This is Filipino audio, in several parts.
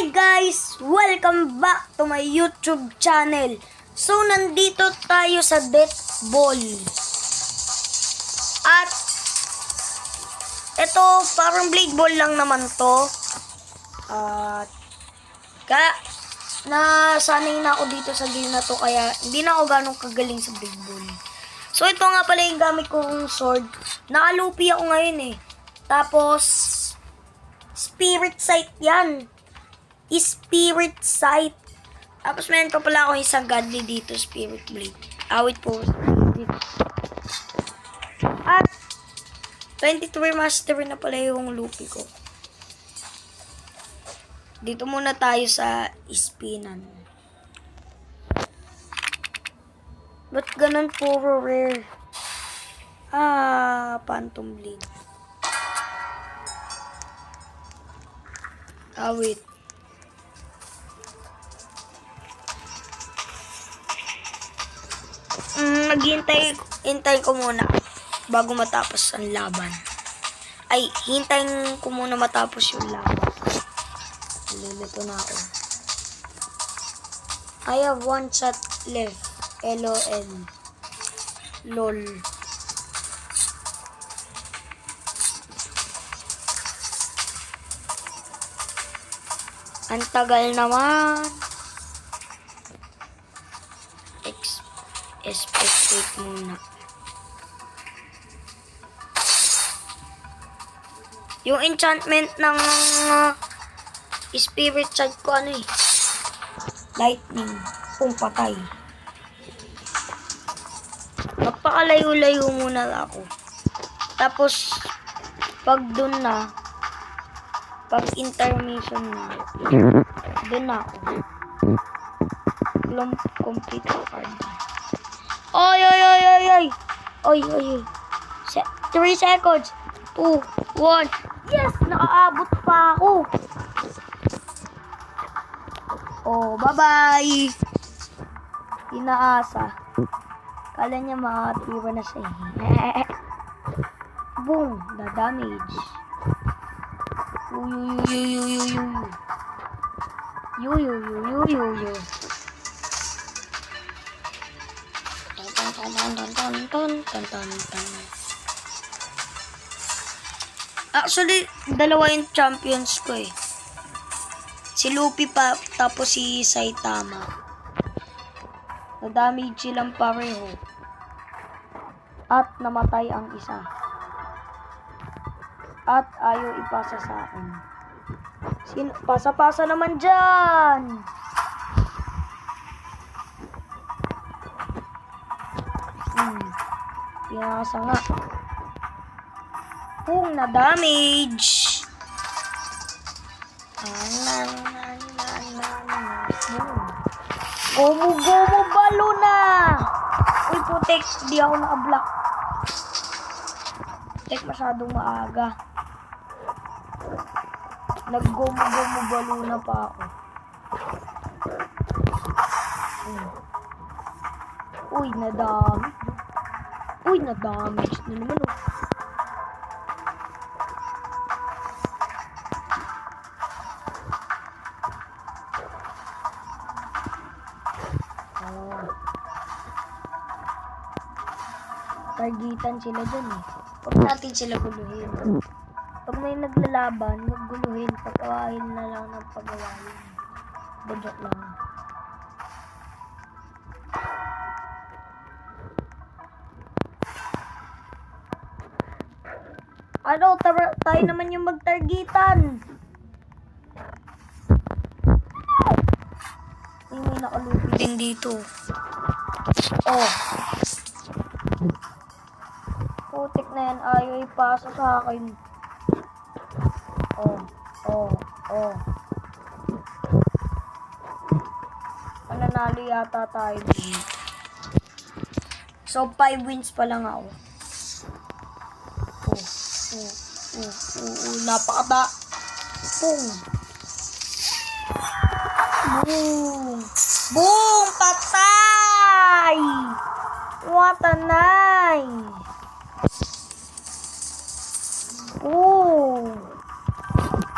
Hi guys! Welcome back to my YouTube channel. So, nandito tayo sa Death Ball. At, ito, parang blade ball lang naman to. At, kaya, nasanay na ako dito sa game na to, kaya hindi na ako ganong kagaling sa blade ball. So, ito nga pala yung gamit kong sword. Nakalupi ako ngayon eh. Tapos, spirit sight yan. Spirit sight. Tapos meron pa pala ako isang godly dito, spirit blade. Awit po. At 23 mastery na pala yung lupi ko. Dito muna tayo sa ispinan. Ba't ganun puro rare? Ah, phantom blade. Awit. Mm, maghintay, hintay ko muna bago matapos ang laban. Ay, hintayin ko muna matapos yung laban. Lilito na ako. I have one shot left. LOL. LOL. Ang tagal naman. Expectate muna. Yung enchantment ng uh, spirit child ko ano eh. Lightning. Kung patay. Magpakalayo-layo muna ako. Tapos, pag dun na, pag intermission na, dun na ako. Lump complete card. Oy, oy, oy, oy, oy. Oy, oy, oy. Se 3 seconds. 2, 1. Yes! Nakaabot pa ako. Oh, bye-bye. Inaasa. Kala niya makatira na siya. Boom! The damage. Uy, uy, uy, uy, uy, uy. Uy, uy, uy, uy, uy, uy. Tan, tan, tan, tan, tan, tan. Actually, dalawa yung champions ko eh. Si Luffy pa, tapos si Saitama. Na-damage silang pareho. At namatay ang isa. At ayaw ipasa sa akin. Sin pasa-pasa naman dyan! Pinasa nga. Kung na-damage. Gomu balo na. Uy putek, di ako naka-block. Tek masyadong maaga. Nag-gomu gomu balo na pa ako. Uy, na-damage. Uy, na-damage na naman oh. Oh. Targitan sila dyan eh. Huwag natin sila guluhin. Pag may naglalaban, huwag guluhin. Na lang ng pagawain. Budget lang. Ano, tara, tayo naman yung magtargitan. Ay, may nakalupi din dito. Oh. Putik na yan. Ayaw ipasa sa akin. Oh. Oh. Oh. Mananalo yata tayo dito. So, 5 wins pa lang ako. Oh. Oh. oh. Napakaba. Boom. Boom! Boom! Patay! What a nice! Oh!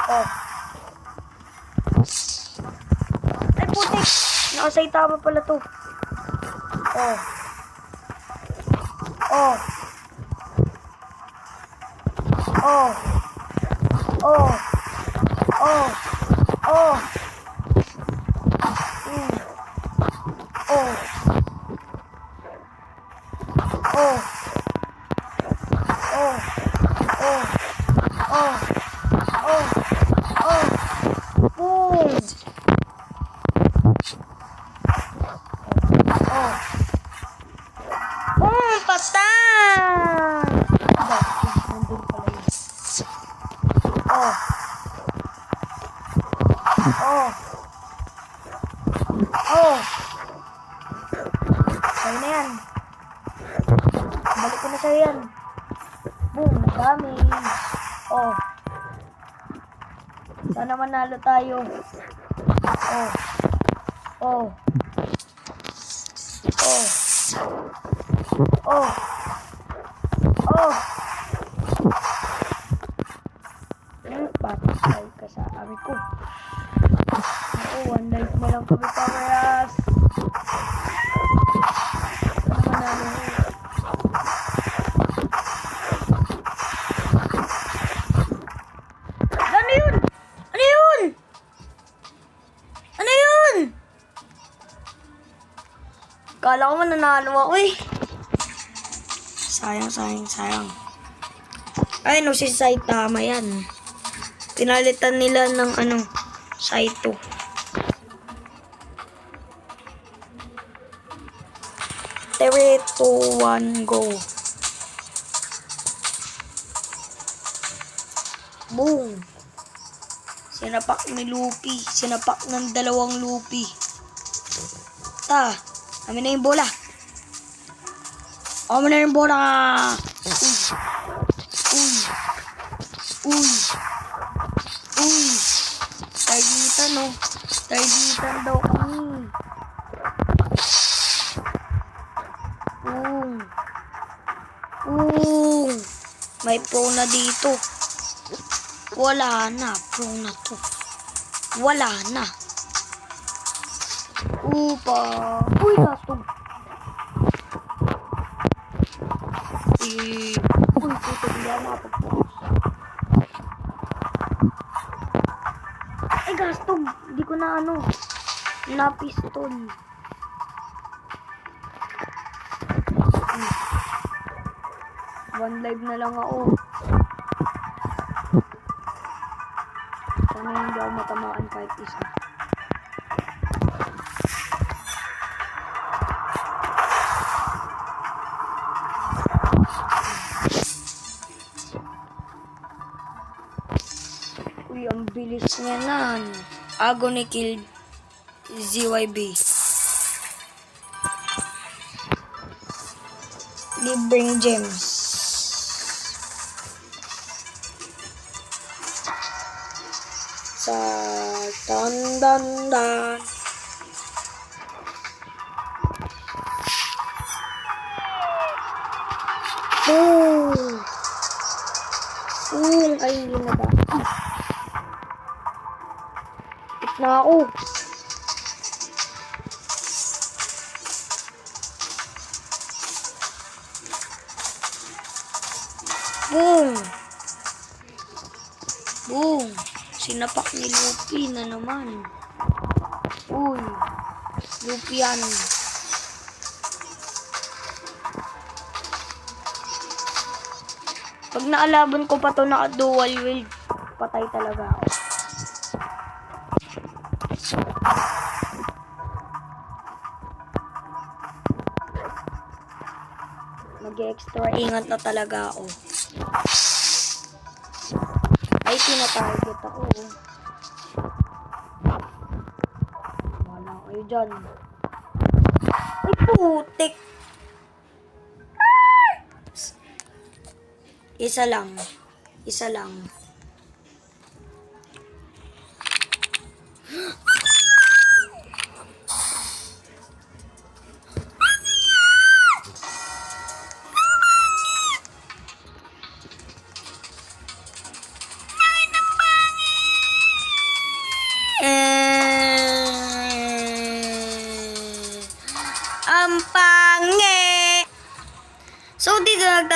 Oh. Ay, putik! Nakasaitama pala to. Oh. Oh. Oh. Oh. Oh. Oh. Oh. Sa'yo na yan. Balik ko na sa'yo yan. Boom, dami. Oh. Sana manalo tayo. Oh. Oh. Oh. Oh. Oh. Hmm, patay ka sa ami ko. Oo, one life na lang kami parehas. Ano Kala ko mananalo ako eh. Sayang, sayang, sayang. Ay, no, si Saitama yan. Pinalitan nila ng ano, Saito. Three, two, one, go. Boom. Sinapak ni Lupi. Sinapak ng dalawang Lupi. Ta, amin na yung bola. Amin na yung bola. Uy. Uy. Uy. Uy. Targitan, no. Targitan daw kami. Boom. Boom. May pro na dito. Wala na. Pro na to. Wala na. Upa. Uy, gasto. Eh, uy, puto, hindi ako makapag-focus. Ay, gasto. Hindi ko na ano. Na pistol. One live na lang ako. Sana hindi ako matamaan kahit isa. bago ni kill ZYB. Libreng gems. Sa dan dan dan. Oh, Ooh, ayun na ba? Oh. Na ako. Boom! Boom! Sinapak ni Luffy na naman. Uy! Luffy yan. Pag naalaban ko pa to naka dual wield, patay talaga ako. Mag-extra ingat na talaga ako. Ay, tinatarget ako. oh. Wala kayo dyan. Ay, putik! Isa lang. Isa lang.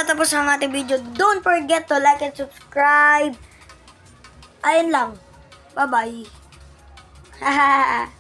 Dito nagtatapos ang ating video. Don't forget to like and subscribe. Ayun lang. Bye-bye.